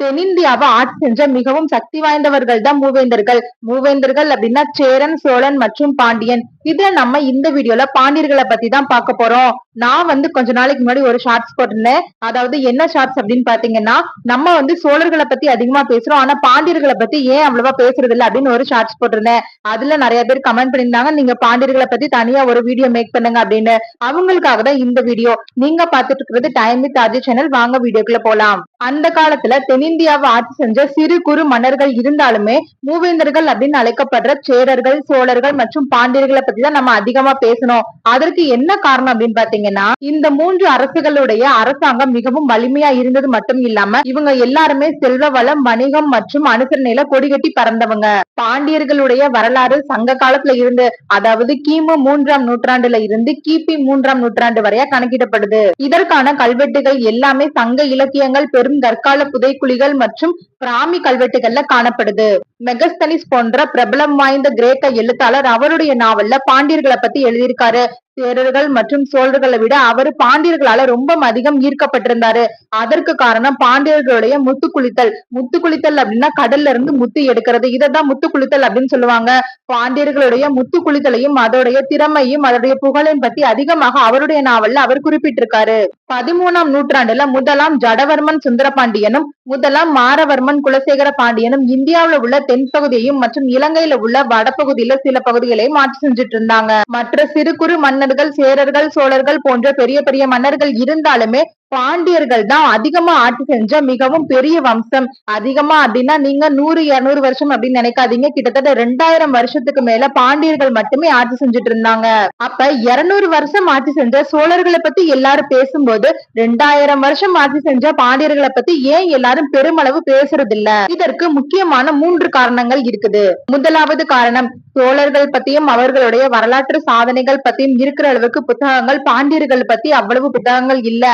தென்னிந்தியாவை ஆட்சி செஞ்ச மிகவும் சக்தி வாய்ந்தவர்கள் தான் மூவேந்தர்கள். மூவேந்தர்கள் அப்படின்னா சேரன் சோழன் மற்றும் பாண்டியன். இதுல நம்ம இந்த வீடியோல பாண்டியர்களை பத்தி தான் பார்க்க போறோம். நான் வந்து கொஞ்ச நாளைக்கு முன்னாடி ஒரு ஷார்ட்ஸ் போட்டிருந்தேன். அதாவது என்ன ஷார்ட்ஸ் அப்படின்னு பாத்தீங்கன்னா நம்ம வந்து சோழர்களை பத்தி அதிகமா பேசுறோம். ஆனா பாண்டியர்களை பத்தி ஏன் அவ்வளவா பேசுறது இல்ல அப்படின்னு ஒரு ஷார்ட்ஸ் போட்டிருந்தேன். அதுல நிறைய பேர் கமெண்ட் பண்ணியிருந்தாங்க. நீங்க பாண்டியர்களை பத்தி தனியா ஒரு வீடியோ மேக் பண்ணுங்க அப்படின்னு. அவங்களுக்காக தான் இந்த வீடியோ நீங்க பாத்துட்டு இருக்கிறது டைம் வித் ஆர்ஜி சேனல் வாங்க வீடியோக்குள்ள போலாம். அந்த காலத்துல தென்னிந்தியாவை ஆட்சி செஞ்ச சிறு குறு மன்னர்கள் இருந்தாலுமே மூவேந்தர்கள் அப்படின்னு அழைக்கப்படுற சேரர்கள் சோழர்கள் மற்றும் பாண்டியர்களை பத்தி தான் நம்ம அதிகமா பேசணும். அதற்கு என்ன காரணம் அப்படின்னு பாத்தீங்கன்னா இந்த மூன்று அரசுகளுடைய அரசாங்கம் மிகவும் வலிமையா இருந்தது மட்டும் இல்லாம இவங்க எல்லாருமே செல்வ வளம் வணிகம் மற்றும் அனுசரணையில கொடிகட்டி பறந்தவங்க. பாண்டியர்களுடைய வரலாறு சங்க காலத்துல இருந்து அதாவது கிமு மூன்றாம் நூற்றாண்டுல இருந்து கிபி மூன்றாம் நூற்றாண்டு வரையா கணக்கிடப்படுது. இதற்கான கல்வெட்டுகள் எல்லாமே சங்க இலக்கியங்கள் பெரும் கற்கால புதைக்குழிகள் மற்றும் பிராமி கல்வெட்டுகள்ல காணப்படுது. மெகஸ்தனிஸ் போன்ற பிரபலம் வாய்ந்த கிரேக்க எழுத்தாளர் அவருடைய நாவல்ல பாண்டியர்களை பத்தி எழுதியிருக்காரு. சேரர்கள் மற்றும் சோழர்களை விட அவர் பாண்டியர்களால ரொம்ப அதிகம் ஈர்க்கப்பட்டிருந்தாரு. அதற்கு காரணம் பாண்டியர்களுடைய முத்து குளித்தல் முத்து குளித்தல் அப்படின்னா கடல்ல இருந்து முத்து எடுக்கிறது. இதைதான் முத்து குளித்தல் அப்படின்னு சொல்லுவாங்க. பாண்டியர்களுடைய முத்து குளித்தலையும் அதோடைய திறமையும் அதோடைய புகழையும் பத்தி அதிகமாக அவருடைய நாவல்ல அவர் குறிப்பிட்டிருக்காரு. பதிமூணாம் நூற்றாண்டுல முதலாம் ஜடவர்மன் சுந்தரபாண்டியனும் முதலாம் மாரவர்மன் குலசேகர பாண்டியனும் இந்தியாவில உள்ள தென்பகுதியையும் மற்றும் இலங்கையில உள்ள வடபகுதியில சில பகுதிகளையும் ஆட்சி செஞ்சுட்டு இருந்தாங்க. மற்ற சிறு குறு மன்னர் மன்னர்கள் சேரர்கள் சோழர்கள் போன்ற பெரிய பெரிய மன்னர்கள் இருந்தாலுமே பாண்டியர்கள் தான் அதிகமா ஆட்சி செஞ்ச மிகவும் பெரிய வம்சம். அதிகமா அப்படின்னா நீங்க நூறு இருநூறு வருஷம் அப்படின்னு நினைக்காதீங்க. கிட்டத்தட்ட ரெண்டாயிரம் வருஷத்துக்கு மேல பாண்டியர்கள் மட்டுமே ஆட்சி செஞ்சுட்டு இருந்தாங்க. அப்ப இருநூறு வருஷம் ஆட்சி செஞ்ச சோழர்களை பத்தி எல்லாரும் பேசும்போது ரெண்டாயிரம் வருஷம் ஆட்சி செஞ்ச பாண்டியர்களை பத்தி ஏன் எல்லாரும் பெருமளவு பேசுறது இல்ல இதற்கு முக்கியமான மூன்று காரணங்கள் இருக்குது. முதலாவது காரணம் சோழர்கள் பத்தியும் அவர்களுடைய வரலாற்று சாதனைகள் பத்தியும் இருக்கிற அளவுக்கு புத்தகங்கள் பாண்டியர்கள் பத்தி அவ்வளவு புத்தகங்கள் இல்ல.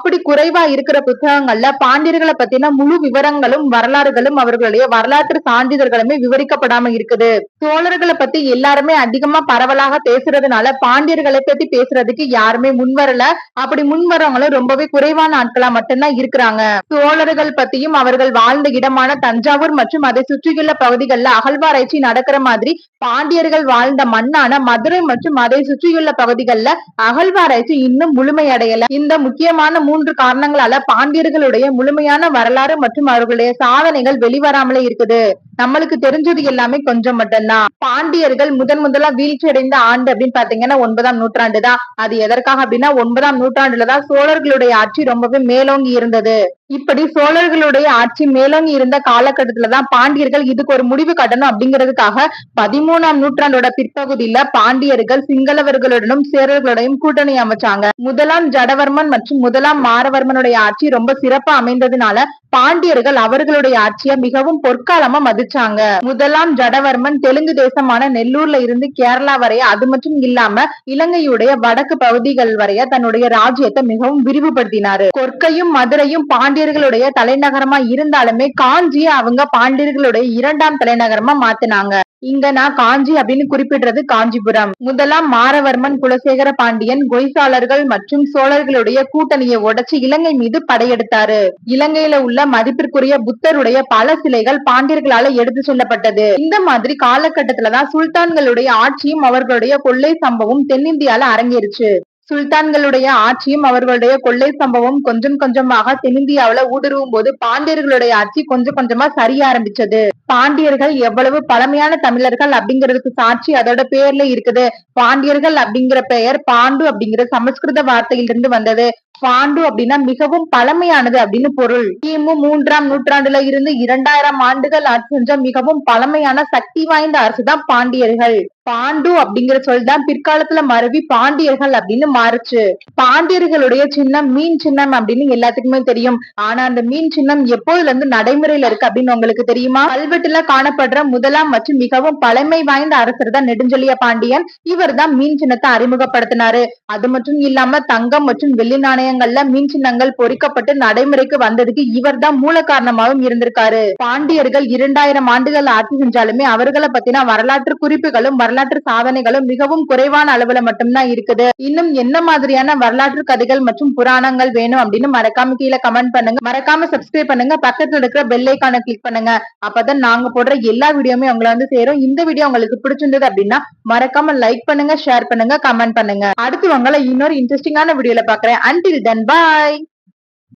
அப்படி குறைவா இருக்கிற புத்தகங்கள்ல பாண்டியர்களை பத்தின முழு விவரங்களும் வரலாறுகளும் அவர்களுடைய வரலாற்று சான்றிதழ்களுமே விவரிக்கப்படாம இருக்குது. சோழர்களை பத்தி எல்லாருமே அதிகமா பரவலாக பேசுறதுனால பாண்டியர்களை பத்தி பேசுறதுக்கு யாருமே முன்வரல. அப்படி முன்வரவங்களும் ரொம்பவே குறைவான ஆட்களா மட்டும்தான் இருக்கிறாங்க. சோழர்கள் பத்தியும் அவர்கள் வாழ்ந்த இடமான தஞ்சாவூர் மற்றும் அதை சுற்றியுள்ள பகுதிகளில் அகழ்வாராய்ச்சி நடக்கிற மாதிரி பாண்டியர்கள் வாழ்ந்த மண்ணான மதுரை மற்றும் அதை சுற்றியுள்ள பகுதிகளில் அகழ்வாராய்ச்சி இன்னும் முழுமையடையல. இந்த முக்கியமான மூன்று காரணங்களால பாண்டியர்களுடைய முழுமையான வரலாறு மற்றும் அவர்களுடைய சாதனைகள் வெளிவராமலே இருக்குது. நம்மளுக்கு தெரிஞ்சது எல்லாமே கொஞ்சம் மட்டும்தான். பாண்டியர்கள் முதன் முதலா வீழ்ச்சி அடைந்த ஆண்டு அப்படின்னு பாத்தீங்கன்னா ஒன்பதாம் நூற்றாண்டு தான் அது எதற்காக அப்படின்னா ஒன்பதாம் நூற்றாண்டுலதான் சோழர்களுடைய ஆட்சி ரொம்பவே மேலோங்கி இருந்தது. இப்படி சோழர்களுடைய ஆட்சி மேலோங்கி இருந்த காலகட்டத்துலதான் பாண்டியர்கள் இதுக்கு ஒரு முடிவு கட்டணும் அப்படிங்கிறதுக்காக பதிமூணாம் நூற்றாண்டோட பிற்பகுதியில பாண்டியர்கள் சிங்களவர்களுடனும் சேரர்களுடையும் கூட்டணி அமைச்சாங்க. முதலாம் ஜடவர்மன் மற்றும் முதலாம் மாரவர்மனுடைய ஆட்சி ரொம்ப சிறப்பா அமைந்ததுனால பாண்டியர்கள் அவர்களுடைய ஆட்சியை மிகவும் பொற்காலமா மதிச்சாங்க. முதலாம் ஜடவர்மன் தெலுங்கு தேசமான நெல்லூர்ல இருந்து கேரளா வரைய அது மட்டும் இல்லாம இலங்கையுடைய வடக்கு பகுதிகள் வரைய தன்னுடைய ராஜ்யத்தை மிகவும் விரிவுபடுத்தினாரு. கொற்கையும் மதுரையும் பாண்டியர்களுடைய தலைநகரமா இருந்தாலுமே காஞ்சியை அவங்க பாண்டியர்களுடைய இரண்டாம் தலைநகரமா மாத்தினாங்க. இங்க நான் காஞ்சி அப்படின்னு குறிப்பிடுறது காஞ்சிபுரம். முதலாம் மாரவர்மன் குலசேகர பாண்டியன் கொய்சாளர்கள் மற்றும் சோழர்களுடைய கூட்டணியை உடைச்சு இலங்கை மீது படையெடுத்தாரு. இலங்கையில உள்ள மதிப்பிற்குரிய புத்தருடைய பல சிலைகள் பாண்டியர்களால எடுத்து செல்லப்பட்டது. இந்த மாதிரி காலகட்டத்துலதான் சுல்தான்களுடைய ஆட்சியும் அவர்களுடைய கொள்ளை சம்பவம் தென்னிந்தியால அரங்கேறுச்சு. சுல்தான்களுடைய ஆட்சியும் அவர்களுடைய கொள்ளை சம்பவம் கொஞ்சம் கொஞ்சமாக தென்னிந்தியாவில ஊடுருவும் போது பாண்டியர்களுடைய ஆட்சி கொஞ்சம் கொஞ்சமா சரிய ஆரம்பிச்சது. பாண்டியர்கள் எவ்வளவு பழமையான தமிழர்கள் அப்படிங்கிறதுக்கு சாட்சி அதோட பேர்ல இருக்குது. பாண்டியர்கள் அப்படிங்கிற பெயர் பாண்டு அப்படிங்கிற சமஸ்கிருத வார்த்தையிலிருந்து வந்தது. பாண்டு அப்படின்னா மிகவும் பழமையானது அப்படின்னு பொருள். கிமு மூன்றாம் நூற்றாண்டுல இருந்து இரண்டாயிரம் ஆண்டுகள் ஆட்சி மிகவும் பழமையான சக்தி வாய்ந்த அரசு தான் பாண்டியர்கள். பாண்டு அப்படிங்கிற சொல் தான் பிற்காலத்துல மறுவி பாண்டியர்கள் அப்படின்னு மாறுச்சு. பாண்டியர்களுடைய சின்னம் மீன் சின்னம் அப்படின்னு எல்லாத்துக்குமே தெரியும். ஆனா அந்த மீன் சின்னம் எப்போதுல இருந்து நடைமுறையில இருக்கு அப்படின்னு உங்களுக்கு தெரியுமா? கல்வெட்டுல காணப்படுற முதலாம் மற்றும் மிகவும் பழமை வாய்ந்த அரசர் தான் நெடுஞ்செழிய பாண்டியன். இவர் தான் மீன் சின்னத்தை அறிமுகப்படுத்தினாரு. அது மட்டும் இல்லாம தங்கம் மற்றும் வெள்ளி நாணய நாணயங்கள்ல மீன் சின்னங்கள் பொறிக்கப்பட்டு நடைமுறைக்கு வந்ததுக்கு இவர் தான் மூல காரணமாகவும் இருந்திருக்காரு. பாண்டியர்கள் இரண்டாயிரம் ஆண்டுகள் ஆட்சி செஞ்சாலுமே அவர்களை பத்தின வரலாற்று குறிப்புகளும் வரலாற்று சாதனைகளும் மிகவும் குறைவான அளவுல மட்டும்தான் இருக்குது. இன்னும் என்ன மாதிரியான வரலாற்று கதைகள் மற்றும் புராணங்கள் வேணும் அப்படின்னு மறக்காம கீழே கமெண்ட் பண்ணுங்க. மறக்காம சப்ஸ்கிரைப் பண்ணுங்க. பக்கத்துல இருக்கிற பெல் ஐக்கான கிளிக் பண்ணுங்க. அப்பதான் நாங்க போடுற எல்லா வீடியோமே உங்களை வந்து சேரும். இந்த வீடியோ உங்களுக்கு பிடிச்சிருந்தது அப்படின்னா மறக்காம லைக் பண்ணுங்க ஷேர் பண்ணுங்க கமெண்ட் பண்ணுங்க. அடுத்து உங்களை இன்னொரு இன்ட்ரெஸ்டிங்கான வீடியோல பாக்குறேன் அன்டில் தென் பாய்